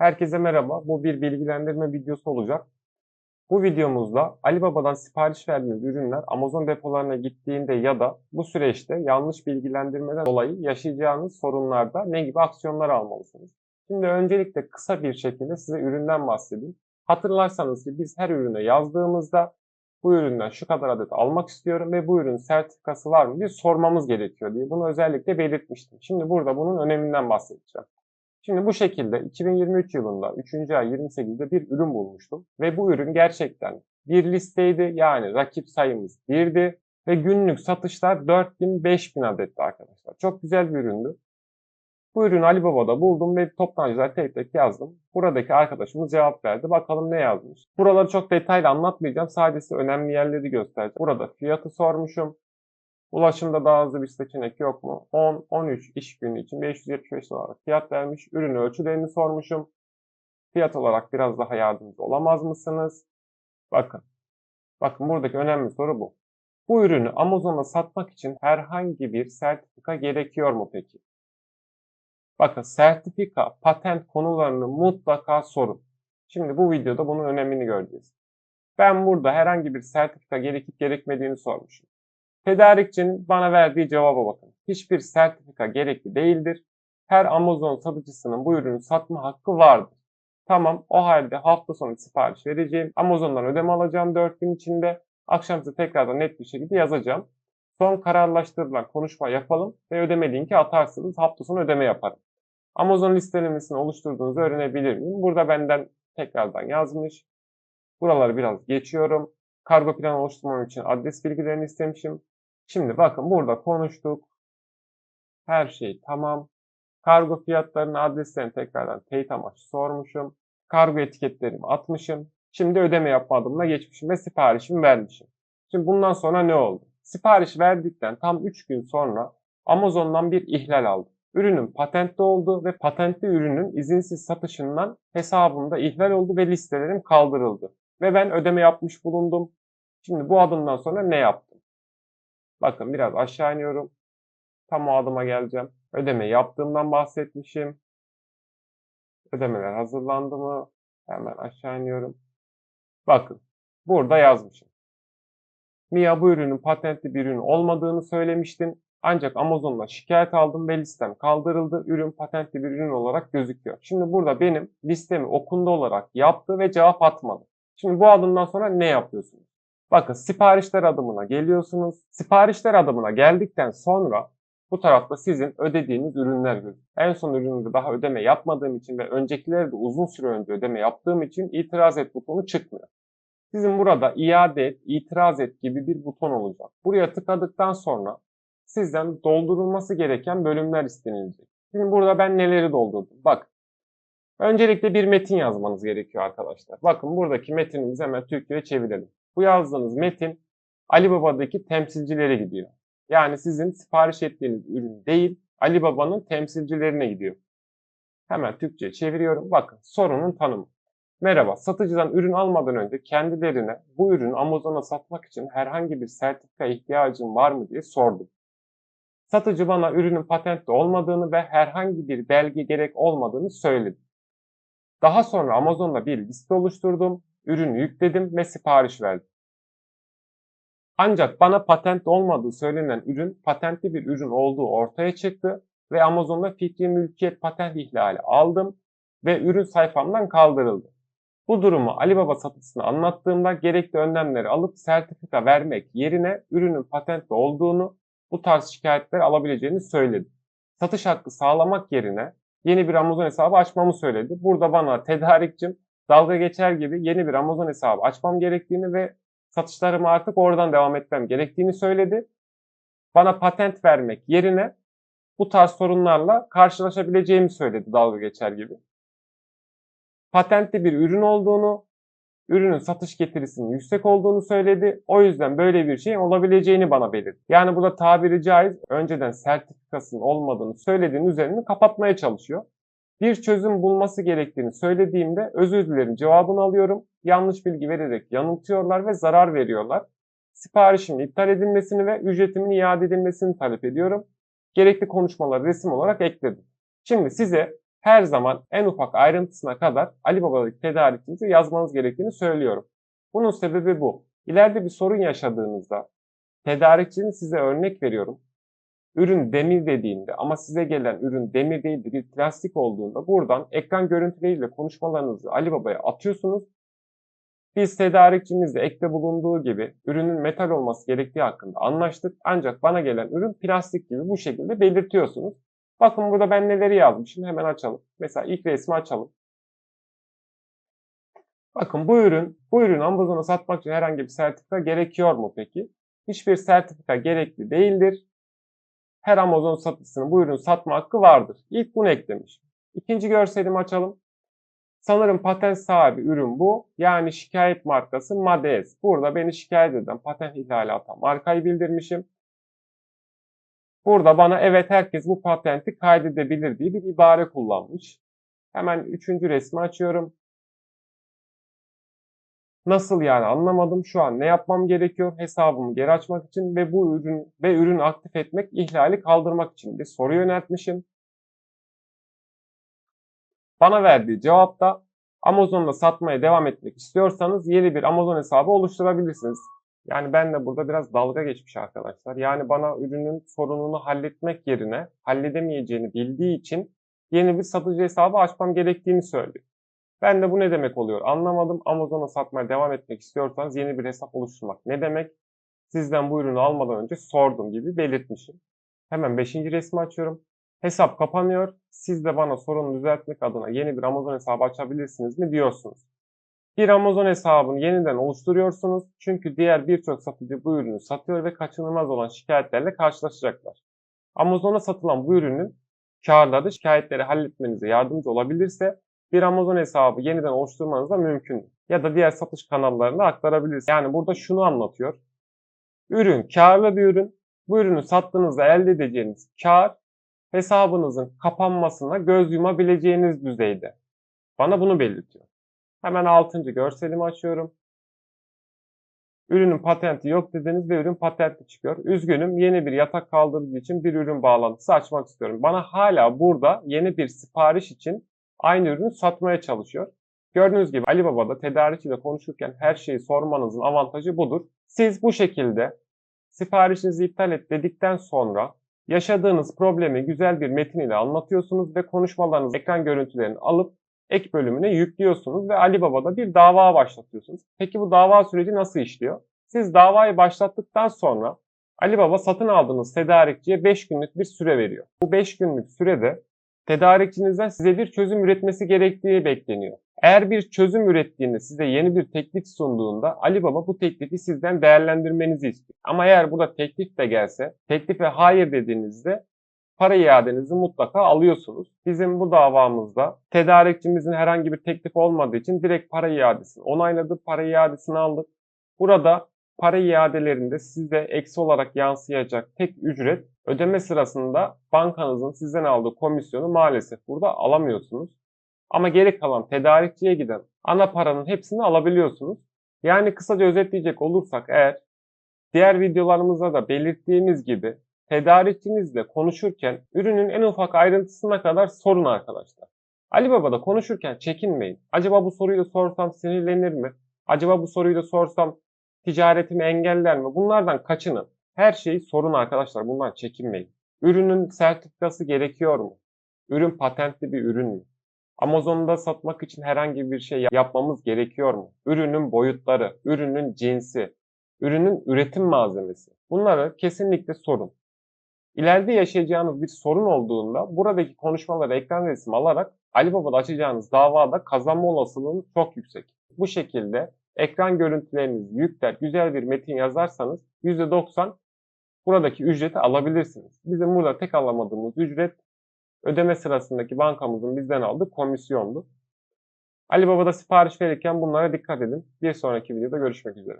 Herkese merhaba. Bu bir bilgilendirme videosu olacak. Bu videomuzda Alibaba'dan sipariş verdiğiniz ürünler Amazon depolarına gittiğinde ya da bu süreçte yanlış bilgilendirmeden dolayı yaşayacağınız sorunlarda ne gibi aksiyonlar almalısınız? Şimdi öncelikle kısa bir şekilde size üründen bahsedeyim. Hatırlarsanız ki biz her ürüne yazdığımızda bu üründen şu kadar adet almak istiyorum ve bu ürün sertifikası var mı diye sormamız gerekiyor diye bunu özellikle belirtmiştim. Şimdi burada bunun öneminden bahsedeceğim. Şimdi bu şekilde 2023 yılında 3. ay 28'de bir ürün bulmuştum. Ve bu ürün gerçekten bir listeydi. Yani rakip sayımız birdi. Ve günlük satışlar 4000-5000 adetti arkadaşlar. Çok güzel bir üründü. Bu ürünü Alibaba'da buldum ve toptancılar tek tek yazdım. Buradaki arkadaşımız cevap verdi. Bakalım ne yazmış. Buraları çok detaylı anlatmayacağım. Sadece önemli yerleri göstereceğim. Burada fiyatı sormuşum. Ulaşımda daha hızlı bir seçenek yok mu? 10-13 iş günü için 575 dolar fiyat vermiş. Ürün ölçülerini sormuşum. Fiyat olarak biraz daha yardımcı olamaz mısınız? Bakın. Bakın buradaki önemli soru bu. Bu ürünü Amazon'da satmak için herhangi bir sertifika gerekiyor mu peki? Bakın sertifika, patent konularını mutlaka sorun. Şimdi bu videoda bunun önemini göreceğiz. Ben burada herhangi bir sertifika gerekip gerekmediğini sormuşum. Tedarikçinin bana verdiği cevaba bakın. Hiçbir sertifika gerekli değildir. Her Amazon satıcısının bu ürünü satma hakkı vardır. Tamam o halde hafta sonu sipariş vereceğim. Amazon'dan ödeme alacağım 4 gün içinde. Akşam size tekrardan net bir şekilde yazacağım. Son kararlaştırılan konuşma yapalım ve ödeme linki atarsınız. Hafta sonu ödeme yaparım. Amazon listelemesini oluşturduğunuzu öğrenebilir miyim? Burada benden tekrardan yazmış. Buraları biraz geçiyorum. Kargo planı oluşturmam için adres bilgilerini istemişim. Şimdi bakın burada konuştuk. Her şey tamam. Kargo fiyatlarını, adreslerini tekrardan teyit amaçlı sormuşum. Kargo etiketlerimi atmışım. Şimdi ödeme yapma adımına geçmişim ve siparişimi vermişim. Şimdi bundan sonra ne oldu? Sipariş verdikten tam 3 gün sonra Amazon'dan bir ihlal aldım. Ürünün patentli oldu ve patentli ürünün izinsiz satışından hesabımda ihlal oldu ve listelerim kaldırıldı. Ve ben ödeme yapmış bulundum. Şimdi bu adımdan sonra ne yaptım? Bakın biraz aşağı iniyorum. Tam o adıma geleceğim. Ödeme yaptığımdan bahsetmişim. Ödemeler hazırlandı mı? Hemen aşağı iniyorum. Bakın burada yazmışım. Mia bu ürünün patentli bir ürün olmadığını söylemiştin. Ancak Amazon'dan şikayet aldım ve listem kaldırıldı. Ürün patentli bir ürün olarak gözüküyor. Şimdi burada benim listemi okundu olarak yaptı ve cevap atmadı. Şimdi bu adımdan sonra ne yapıyorsunuz? Bakın siparişler adımına geliyorsunuz. Siparişler adımına geldikten sonra bu tarafta sizin ödediğiniz ürünler gözüküyor. En son üründe daha ödeme yapmadığım için ve öncekileri de uzun süre önce ödeme yaptığım için itiraz et butonu çıkmıyor. Sizin burada iade et, itiraz et gibi bir buton olacak. Buraya tıkladıktan sonra sizden doldurulması gereken bölümler istenilecek. Şimdi burada ben neleri doldurdum? Bak. Öncelikle bir metin yazmanız gerekiyor arkadaşlar. Bakın buradaki metinimizi hemen Türkçe'ye çevirelim. Bu yazdığınız metin Alibaba'daki temsilcilere gidiyor. Yani sizin sipariş ettiğiniz ürün değil, Alibaba'nın temsilcilerine gidiyor. Hemen Türkçe çeviriyorum. Bakın sorunun tanımı. Merhaba, satıcıdan ürün almadan önce kendilerine bu ürünü Amazon'a satmak için herhangi bir sertifika ihtiyacın var mı diye sordum. Satıcı bana ürünün patentli olmadığını ve herhangi bir belge gerek olmadığını söyledi. Daha sonra Amazon'da bir liste oluşturdum, ürünü yükledim ve sipariş verdim. Ancak bana patent olmadığı söylenen ürün patentli bir ürün olduğu ortaya çıktı ve Amazon'da fikri mülkiyet patent ihlali aldım ve ürün sayfamdan kaldırıldı. Bu durumu Alibaba satıcısına anlattığımda gerekli önlemleri alıp sertifika vermek yerine ürünün patentli olduğunu, bu tarz şikayetler alabileceğini söyledi. Satış hakkı sağlamak yerine yeni bir Amazon hesabı açmamı söyledi. Burada bana tedarikçim dalga geçer gibi yeni bir Amazon hesabı açmam gerektiğini ve satışlarımı artık oradan devam etmem gerektiğini söyledi. Bana patent vermek yerine bu tarz sorunlarla karşılaşabileceğimi söyledi dalga geçer gibi. Patentli bir ürün olduğunu, ürünün satış getirisinin yüksek olduğunu söyledi. O yüzden böyle bir şeyin olabileceğini bana belirtti. Yani burada tabiri caiz önceden sertifikasının olmadığını söylediğin üzerini kapatmaya çalışıyor. Bir çözüm bulması gerektiğini söylediğimde özür dilerim cevabını alıyorum. Yanlış bilgi vererek yanıltıyorlar ve zarar veriyorlar. Siparişimin iptal edilmesini ve ücretimin iade edilmesini talep ediyorum. Gerekli konuşmaları resim olarak ekledim. Şimdi size her zaman en ufak ayrıntısına kadar Ali Baba'daki tedarikinizi yazmanız gerektiğini söylüyorum. Bunun sebebi bu. İleride bir sorun yaşadığınızda tedarikçinin size örnek veriyorum. Ürün demir dediğinde ama size gelen ürün demir değil de bir plastik olduğunda buradan ekran görüntüleriyle konuşmalarınızı Ali Baba'ya atıyorsunuz. Biz tedarikçimizle ekte bulunduğu gibi ürünün metal olması gerektiği hakkında anlaştık. Ancak bana gelen ürün plastik gibi bu şekilde belirtiyorsunuz. Bakın burada ben neleri yazmışım. Hemen açalım. Mesela ilk resmi açalım. Bakın bu ürün, bu ürün Amazon'a satmak için herhangi bir sertifika gerekiyor mu peki? Hiçbir sertifika gerekli değildir. Her Amazon satıcısının bu ürünü satma hakkı vardır. İlk bunu eklemiş. İkinci görselimi açalım. Sanırım patent sahibi ürün bu. Yani şikayet markası Mades. Burada beni şikayet eden patent ihlali atan markayı bildirmişim. Burada bana evet herkes bu patenti kaydedebilir diye bir ibare kullanmış. Hemen üçüncü resmi açıyorum. Nasıl yani anlamadım. Şu an ne yapmam gerekiyor? Hesabımı geri açmak için ve bu ürün ve ürünü aktif etmek, ihlali kaldırmak için bir soru yöneltmişim. Bana verdiği cevapta Amazon'da satmaya devam etmek istiyorsanız yeni bir Amazon hesabı oluşturabilirsiniz. Yani ben de burada biraz dalga geçmiş arkadaşlar. Yani bana ürünün sorununu halletmek yerine halledemeyeceğini bildiği için yeni bir satıcı hesabı açmam gerektiğini söylüyor. Ben de bu ne demek oluyor anlamadım. Amazon'a satmaya devam etmek istiyorsanız yeni bir hesap oluşturmak ne demek? Sizden bu ürünü almadan önce sordum gibi belirtmişim. Hemen 5. resmi açıyorum. Hesap kapanıyor. Siz de bana sorunu düzeltmek adına yeni bir Amazon hesabı açabilirsiniz mi diyorsunuz. Bir Amazon hesabını yeniden oluşturuyorsunuz. Çünkü diğer birçok satıcı bu ürünü satıyor ve kaçınılmaz olan şikayetlerle karşılaşacaklar. Amazon'a satılan bu ürünün karları şikayetleri halletmenize yardımcı olabilirse bir Amazon hesabı yeniden oluşturmanız da mümkün. Ya da diğer satış kanallarına aktarabilirsiniz. Yani burada şunu anlatıyor. Ürün karlı bir ürün. Bu ürünü sattığınızda elde edeceğiniz kar hesabınızın kapanmasına göz yumabileceğiniz düzeyde. Bana bunu belirtiyor. Hemen 6. görselimi açıyorum. Ürünün patenti yok dediniz ve ürün patentli çıkıyor. Üzgünüm yeni bir yatak kaldırıcı için bir ürün bağlantısı açmak istiyorum. Bana hala burada yeni bir sipariş için aynı ürünü satmaya çalışıyor. Gördüğünüz gibi Alibaba'da tedarikçiyle konuşurken her şeyi sormanızın avantajı budur. Siz bu şekilde siparişinizi iptal et dedikten sonra yaşadığınız problemi güzel bir metin ile anlatıyorsunuz ve konuşmalarınız ekran görüntülerini alıp ek bölümüne yüklüyorsunuz ve Alibaba'da bir dava başlatıyorsunuz. Peki bu dava süreci nasıl işliyor? Siz davayı başlattıktan sonra Alibaba satın aldığınız tedarikçiye 5 günlük bir süre veriyor. Bu 5 günlük sürede tedarikçinizden size bir çözüm üretmesi gerektiği bekleniyor. Eğer bir çözüm ürettiğinde size yeni bir teklif sunduğunda Alibaba bu teklifi sizden değerlendirmenizi istiyor. Ama eğer burada teklif de gelse, teklife hayır dediğinizde para iadenizi mutlaka alıyorsunuz. Bizim bu davamızda tedarikçimizin herhangi bir teklif olmadığı için direkt para iadesini onayladık, para iadesini aldık. Burada para iadelerinde size eksi olarak yansıyacak tek ücret ödeme sırasında bankanızın sizden aldığı komisyonu maalesef burada alamıyorsunuz. Ama geri kalan tedarikçiye giden ana paranın hepsini alabiliyorsunuz. Yani kısaca özetleyecek olursak eğer diğer videolarımızda da belirttiğimiz gibi tedarikçinizle konuşurken ürünün en ufak ayrıntısına kadar sorun arkadaşlar. Alibaba'da konuşurken çekinmeyin. Acaba bu soruyu da sorsam sinirlenir mi? Acaba bu soruyu da sorsam ticaretimi engeller mi? Bunlardan kaçının. Her şeyi sorun arkadaşlar. Bundan çekinmeyin. Ürünün sertifikası gerekiyor mu? Ürün patentli bir ürün mü? Amazon'da satmak için herhangi bir şey yapmamız gerekiyor mu? Ürünün boyutları, ürünün cinsi, ürünün üretim malzemesi. Bunları kesinlikle sorun. İleride yaşayacağınız bir sorun olduğunda buradaki konuşmaları ekran resim alarak Alibaba'da açacağınız davada kazanma olasılığınız çok yüksek. Bu şekilde ekran görüntülerinizi yükler, güzel bir metin yazarsanız %90 buradaki ücreti alabilirsiniz. Bizim burada tek alamadığımız ücret ödeme sırasındaki bankamızın bizden aldığı komisyondu. Alibaba'da sipariş verirken bunlara dikkat edin. Bir sonraki videoda görüşmek üzere.